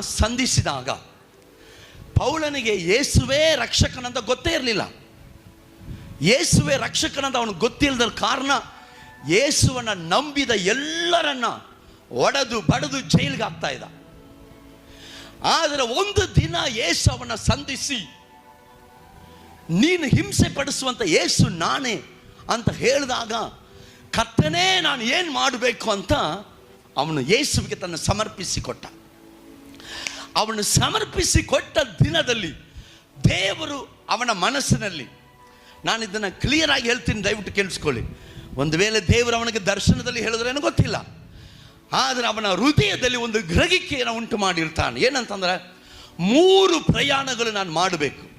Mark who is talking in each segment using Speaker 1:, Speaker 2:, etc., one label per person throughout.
Speaker 1: ಸಂಧಿಸಿದಾಗ ಪೌಲನಿಗೆ ಯೇಸುವೇ ರಕ್ಷಕನಂತ ಗೊತ್ತೇ ಇರಲಿಲ್ಲ. ಯೇಸುವೆ ರಕ್ಷಕನಂತ ಅವನಿಗೆ ಗೊತ್ತಿಲ್ಲದ ಕಾರಣ ಯೇಸುವನ್ನ ನಂಬಿದ ಎಲ್ಲರನ್ನ ಒಡೆದು ಬಡದು ಜೈಲಿಗೆ ಹಾಕ್ತಾ ಇದ್ದ. ಆದರೆ ಒಂದು ದಿನ ಯೇಸು ಅವನ ಸಂಧಿಸಿ, ನೀನು ಹಿಂಸೆ ಪಡಿಸುವಂತ ಯೇಸು ನಾನೇ ಅಂತ ಹೇಳಿದಾಗ ಕರ್ತನೇ ನಾನು ಏನು ಮಾಡಬೇಕು ಅಂತ ಅವನು ಯೇಸುವಿಗೆ ತನ್ನ ಸಮರ್ಪಿಸಿ ಕೊಟ್ಟ. ಅವನು ಸಮರ್ಪಿಸಿ ಕೊಟ್ಟ ದಿನದಲ್ಲಿ ದೇವರು ಅವನ ಮನಸ್ಸಿನಲ್ಲಿ, ನಾನು ಇದನ್ನು ಕ್ಲಿಯರ್ ಆಗಿ ಹೇಳ್ತೀನಿ, ದಯವಿಟ್ಟು ಕೇಳಿಸ್ಕೊಳ್ಳಿ. ಒಂದು ವೇಳೆ ದೇವರು ಅವನಿಗೆ ದರ್ಶನದಲ್ಲಿ ಹೇಳಿದ್ರೇನು ಗೊತ್ತಿಲ್ಲ. ಆದರೆ ಅವನ ಹೃದಯದಲ್ಲಿ ಒಂದು ಗ್ರಹಿಕೆಯನ್ನು ಉಂಟು ಮಾಡಿರ್ತಾನೆ. ಏನಂತಂದ್ರೆ, ಮೂರು ಪ್ರಯಾಣಗಳು ನಾನು ಮಾಡಬೇಕು.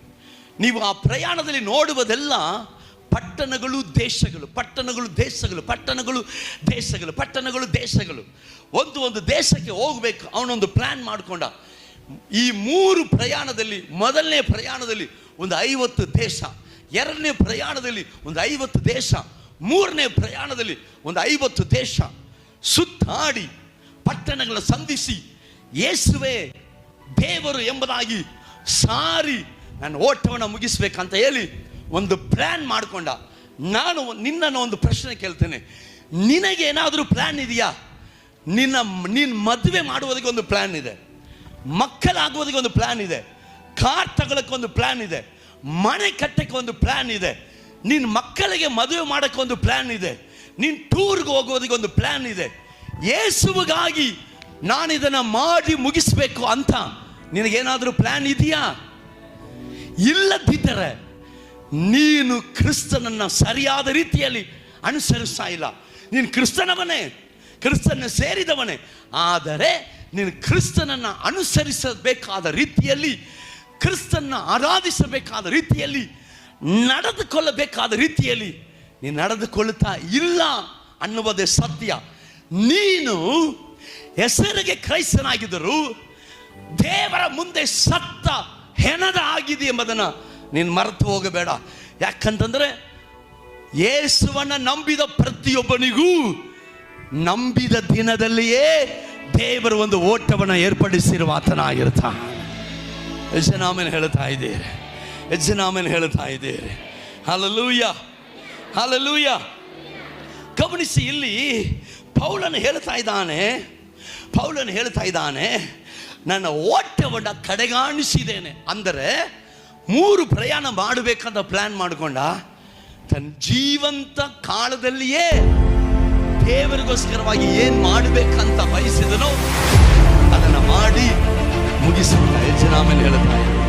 Speaker 1: ನೀವು ಆ ಪ್ರಯಾಣದಲ್ಲಿ ನೋಡುವುದೆಲ್ಲ ಪಟ್ಟಣಗಳು, ದೇಶಗಳು ಪಟ್ಟಣಗಳು ದೇಶಗಳು ಪಟ್ಟಣಗಳು ದೇಶಗಳು ಪಟ್ಟಣಗಳು, ದೇಶಗಳು. ಒಂದು ಒಂದು ದೇಶಕ್ಕೆ ಹೋಗಬೇಕು, ಅವನೊಂದು ಪ್ಲ್ಯಾನ್ ಮಾಡಿಕೊಂಡ. ಈ ಮೂರು ಪ್ರಯಾಣದಲ್ಲಿ, ಮೊದಲನೇ ಪ್ರಯಾಣದಲ್ಲಿ ಒಂದು ಐವತ್ತು ದೇಶ, ಎರಡನೇ ಪ್ರಯಾಣದಲ್ಲಿ ಒಂದು ಐವತ್ತು ದೇಶ, ಮೂರನೇ ಪ್ರಯಾಣದಲ್ಲಿ ಒಂದು ಐವತ್ತು ದೇಶ ಸುತ್ತಾಡಿ ಪಟ್ಟಣಗಳ ಸಂಧಿಸಿ, ಯೇಸುವೆ ದೇವರು ಎಂಬುದಾಗಿ ಸಾರಿ ನಾನು ಓಟವನ್ನು ಮುಗಿಸ್ಬೇಕಂತ ಹೇಳಿ ಒಂದು ಪ್ಲ್ಯಾನ್ ಮಾಡಿಕೊಂಡ. ನಾನು ನಿನ್ನನ್ನು ಒಂದು ಪ್ರಶ್ನೆ ಕೇಳ್ತೇನೆ. ನಿನಗೆ ಏನಾದರೂ ಪ್ಲ್ಯಾನ್ ಇದೆಯಾ? ನಿನ್ನ ನಿನ್ನ ಮದುವೆ ಮಾಡುವುದಕ್ಕೆ ಒಂದು ಪ್ಲ್ಯಾನ್ ಇದೆ. ಮಕ್ಕಳಾಗುವುದಕ್ಕೆ ಒಂದು ಪ್ಲ್ಯಾನ್ ಇದೆ. ಕಾರ್ ತಗೊಳಕ್ಕೆ ಒಂದು ಪ್ಲ್ಯಾನ್ ಇದೆ. ಮನೆ ಕಟ್ಟಕ್ಕೆ ಒಂದು ಪ್ಲ್ಯಾನ್ ಇದೆ. ನಿನ್ನ ಮಕ್ಕಳಿಗೆ ಮದುವೆ ಮಾಡೋಕ್ಕೆ ಒಂದು ಪ್ಲ್ಯಾನ್ ಇದೆ. ನಿನ್ನ ಟೂರ್ಗೆ ಹೋಗೋದಕ್ಕೆ ಒಂದು ಪ್ಲ್ಯಾನ್ ಇದೆ. ಯೇಸುವಿಗಾಗಿ ನಾನು ಇದನ್ನು ಮಾಡಿ ಮುಗಿಸ್ಬೇಕು ಅಂತ ನಿನಗೇನಾದರೂ ಪ್ಲ್ಯಾನ್ ಇದೆಯಾ? ಇಲ್ಲದಿದ್ದರೆ ನೀನು ಕ್ರಿಸ್ತನನ್ನು ಸರಿಯಾದ ರೀತಿಯಲ್ಲಿ ಅನುಸರಿಸ್ತಾ ಇಲ್ಲ. ನೀನು ಕ್ರಿಸ್ತನವನೇ. ಕ್ರಿಸ್ತನ ಸೇರಿದವನೇ. ಆದರೆ ನೀನು ಕ್ರಿಸ್ತನನ್ನು ಅನುಸರಿಸಬೇಕಾದ ರೀತಿಯಲ್ಲಿ, ಕ್ರಿಸ್ತನ್ನ ಆರಾಧಿಸಬೇಕಾದ ರೀತಿಯಲ್ಲಿ, ನಡೆದುಕೊಳ್ಳಬೇಕಾದ ರೀತಿಯಲ್ಲಿ ನೀನು ನಡೆದುಕೊಳ್ಳುತ್ತಾ ಇಲ್ಲ ಅನ್ನುವುದೇ ಸತ್ಯ. ನೀನು ಹೆಸರಿಗೆ ಕ್ರೈಸ್ತನಾಗಿದ್ದರು ದೇವರ ಮುಂದೆ ಸತ್ತ ಹೆಣದ ಆಗಿದೆ ಎಂಬುದನ್ನು ನೀನು ಮರೆತು ಹೋಗಬೇಡ. ಯಾಕಂತಂದರೆ ಯೇಸುವನ್ನ ನಂಬಿದ ಪ್ರತಿಯೊಬ್ಬನಿಗೂ ನಂಬಿದ ದಿನದಲ್ಲಿಯೇ ದೇವರು ಒಂದು ಓಟವನ್ನು ಏರ್ಪಡಿಸಿರುವ ಆತನಾಗಿರ್ತಾನೆ ಯಜನಾಮನ್ ಹೇಳ್ತಾ ಇದ್ದೀರಿ. ಯಜನಾಮನ್ ಹೇಳ್ತಾ ಇದ್ದೀರಿ. ಹಾಲಲೂಯ ಹಾಲಲೂಯ ಗಮನಿಸಿ ಇಲ್ಲಿ ಪೌಲನ್ನು ಹೇಳ್ತಾ ಇದ್ದಾನೆ, ಪೌಲನು ಹೇಳ್ತಾ ಇದ್ದಾನೆ, ನನ್ನ ಓಟವನ್ನು ಕಡೆಗಾಣಿಸಿದ್ದೇನೆ. ಅಂದರೆ ಮೂರು ಪ್ರಯಾಣ ಮಾಡಬೇಕಂತ ಪ್ಲ್ಯಾನ್ ಮಾಡಿಕೊಂಡ, ತನ್ನ ಜೀವಂತ ಕಾಲದಲ್ಲಿಯೇ ದೇವರಿಗೋಸ್ಕರವಾಗಿ ಏನು ಮಾಡಬೇಕಂತ ಬಯಸಿದನೋ ಅದನ್ನು ಮಾಡಿ ಮುಗಿಸಿದ ಯಜನಾಮಲ್ಲಿ ಹೇಳುತ್ತಾ ಇದ್ದಾನೆ